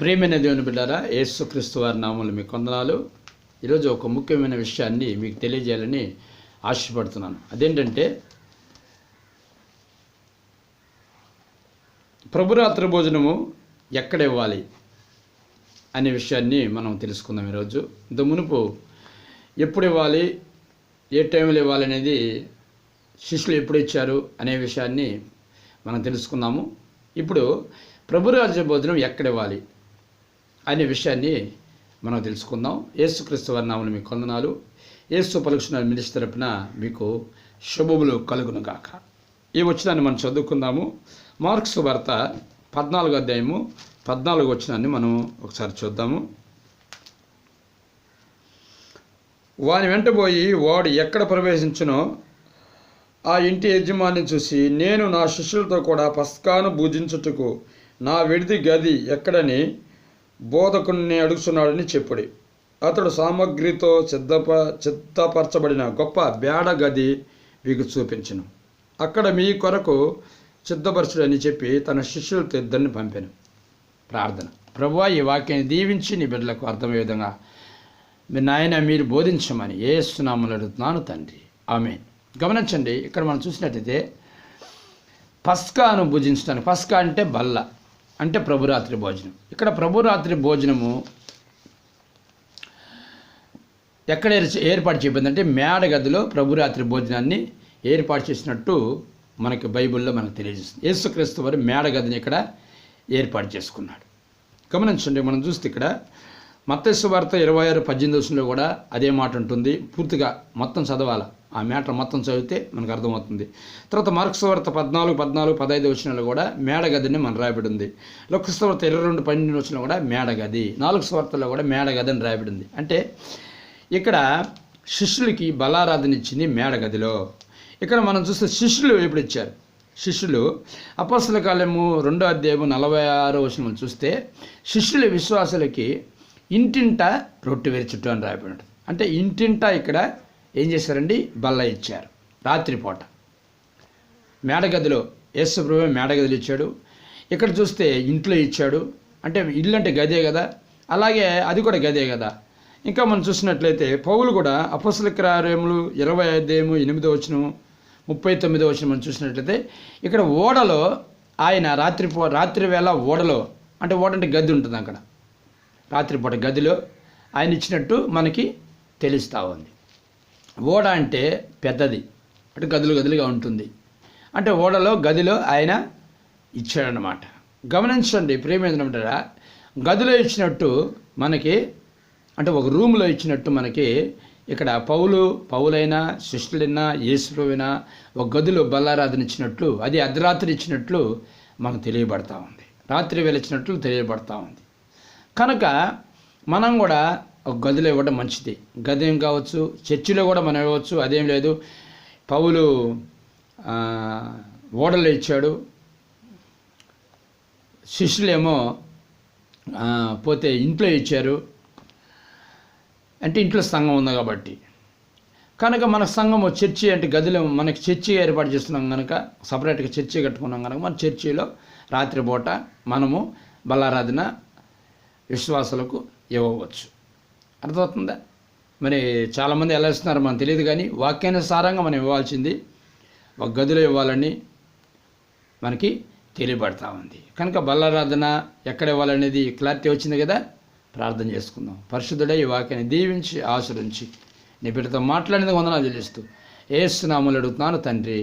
ప్రేమైన దేవుని బిడ్డారా యేసుక్రీస్తు వారి నామములు మీకు కొందనాలు. ఈరోజు ఒక ముఖ్యమైన విషయాన్ని మీకు తెలియజేయాలని ఆశపడుతున్నాను. అదేంటంటే ప్రభురాత్రి భోజనము ఎక్కడ ఇవ్వాలి అనే విషయాన్ని మనం తెలుసుకుందాం ఈరోజు. ఇంత మునుపు ఎప్పుడు ఇవ్వాలి ఏ టైంలో ఇవ్వాలి అనేది శిష్యులు ఎప్పుడు ఇచ్చారు అనే విషయాన్ని మనం తెలుసుకుందాము. ఇప్పుడు ప్రభురాజ్య భోజనం ఎక్కడ ఇవ్వాలి? అనే విషయాన్ని మనం తెలుసుకుందాం. యేసుక్రీస్తు వారి మీకు కొందనాలు యేసు పలుకున్న మినిస్ తరపున మీకు శుభములు కలుగును గాక. ఈ వచ్చినాన్ని మనం చదువుకుందాము. మార్క్స్ వార్త పద్నాలుగు అధ్యాయము పద్నాలుగు వచ్చినాన్ని మనం ఒకసారి చూద్దాము. వాని వెంట పోయి వాడు ఎక్కడ ప్రవేశించునో ఆ ఇంటి యజమాని చూసి నేను నా శిష్యులతో కూడా పస్కాను భుజించుటకు నా విడిది గది ఎక్కడని బోధకుడిని అడుగుతున్నాడని చెప్పుడి. అతడు సామగ్రితో సిద్ధప సిద్ధపరచబడిన గొప్ప బేడ గది మీకు చూపించను. అక్కడ మీ కొరకు సిద్ధపరచుడని చెప్పి తన శిష్యులతో ఇద్దరిని పంపాను. ప్రార్థన. ప్రభువా ఈ వాక్యాన్ని దీవించి నీ బిడ్డలకు అర్థమయ్యే విధంగా మీ నాయన మీరు బోధించమని ఏస్తున్నామని అడుగుతున్నాను తండ్రి. ఆమె గమనించండి ఇక్కడ మనం చూసినట్టయితే పస్కాను భుజించడానికి పస్కా అంటే బల్ల. అంటే ప్రభురాత్రి భోజనం. ఇక్కడ ప్రభురాత్రి భోజనము ఎక్కడ ఏర్పాటు చేయబడిందంటే మేడ గదిలో ప్రభురాత్రి భోజనాన్ని ఏర్పాటు చేసినట్టు మనకి బైబిల్లో మనకు తెలియజేస్తుంది. యేసుక్రీస్తు వారు మేడ గదిని ఇక్కడ ఏర్పాటు చేసుకున్నాడు. గమనించండి మనం చూస్తే ఇక్కడ మత్తస్సు వార్త ఇరవై ఆరు పద్దెనిమిది వచనంలో కూడా అదే మాట ఉంటుంది. పూర్తిగా మొత్తం చదవాలి? ఆ మ్యాటర్ మొత్తం చదివితే మనకు అర్థమవుతుంది. తర్వాత మార్క్స్వార్త పద్నాలుగు పద్నాలుగు పదహైదు వచనంలో కూడా మేడ గదిని మన రాయబడి ఉంది లోకస్ ఇరవై రెండు పన్నెండు వచ్చిన కూడా మేడగది. నాలుగు స్వార్థలో కూడా మేడగది అని రాయబడి ఉంది అంటే ఇక్కడ శిష్యులకి బలారాధన ఇచ్చింది మేడగదిలో. ఇక్కడ మనం చూస్తే శిష్యులు ఎప్పుడు ఇచ్చారు? శిష్యులు అపస్సుల కాలము రెండో అధ్యాయము నలభై ఆరో వచనం చూస్తే శిష్యుల విశ్వాసులకి ఇంటింట రొట్టె వేర్చుట్టు అని రాయబడి ఉంటుంది అంటే ఇంటింట ఇక్కడ ఏం చేశారండి? బల్ల ఇచ్చారు. రాత్రిపూట. మేడగదిలో యేసుప్రభు మేడగదిలో ఇచ్చాడు. ఇక్కడ చూస్తే ఇంట్లో ఇచ్చాడు. అంటే ఇల్లు అంటే గదే కదా. అలాగే అది కూడా గదే కదా. ఇంకా మనం చూసినట్లయితే పౌలు కూడా అపసల కార్యములు ఇరవై ఐదేము ఎనిమిదో వచ్చిన ముప్పై తొమ్మిదో వచ్చిన మనం చూసినట్లయితే ఇక్కడ ఓడలో ఆయన రాత్రి రాత్రి వేళ ఓడలో అంటే ఓడ అంటే గది ఉంటుంది అక్కడ. రాత్రిపూట గదిలో ఆయన ఇచ్చినట్టు మనకి తెలుస్తూ ఉంది. ఓడ అంటే పెద్దది. అంటే గదులు గదులుగా ఉంటుంది. అంటే ఓడలో గదిలో ఆయన ఇచ్చాడనమాట గమనించండి ప్రేమేంద్రంటారా గదిలో ఇచ్చినట్టు మనకి అంటే ఒక రూమ్లో ఇచ్చినట్టు మనకి ఇక్కడ పౌలు పౌలైనా శిష్యులైనా యేసులైనా ఒక గదిలో బల్లారాధన ఇచ్చినట్లు అది అర్ధరాత్రి ఇచ్చినట్లు మనకు తెలియబడతా ఉంది. రాత్రి వేళ ఇచ్చినట్లు తెలియబడతా ఉంది. కనుక మనం కూడా ఒక గదిలో ఇవ్వడం మంచిది. గది ఏం కావచ్చు? చర్చిలో కూడా మనం ఇవ్వచ్చు అదేం లేదు. పౌలు ఓడలు ఇచ్చాడు. శిష్యులేమో పోతే ఇంట్లో ఇచ్చారు. అంటే ఇంట్లో సంఘం ఉంది కాబట్టి. కనుక మన సంఘము చర్చి అంటే గదిలో మనకి చర్చి ఏర్పాటు చేస్తున్నాం కనుక సపరేట్గా చర్చి కట్టుకున్నాం కనుక మన చర్చిలో రాత్రిపూట మనము బలారాధన విశ్వాసులకు ఇవ్వవచ్చు. అర్థమవుతుందా? మరి చాలామంది ఎలా ఇస్తున్నారో మనకు తెలియదు కానీ వాక్యానుసారంగా మనం ఇవ్వాల్సింది ఒక గదిలో ఇవ్వాలని మనకి తెలియబడతా ఉంది. కనుక బల్లారాధన ఎక్కడ ఇవ్వాలనేది క్లారిటీ వచ్చింది కదా? ప్రార్థన చేసుకుందాం. పరిశుద్ధుడే ఈ వాక్యాన్ని దీవించి ఆశ్రయించి నీ బిడ్డతో మాట్లాడిన వందనాలు చెల్లిస్తూ ఏసునాములు అడుగుతున్నాను తండ్రి.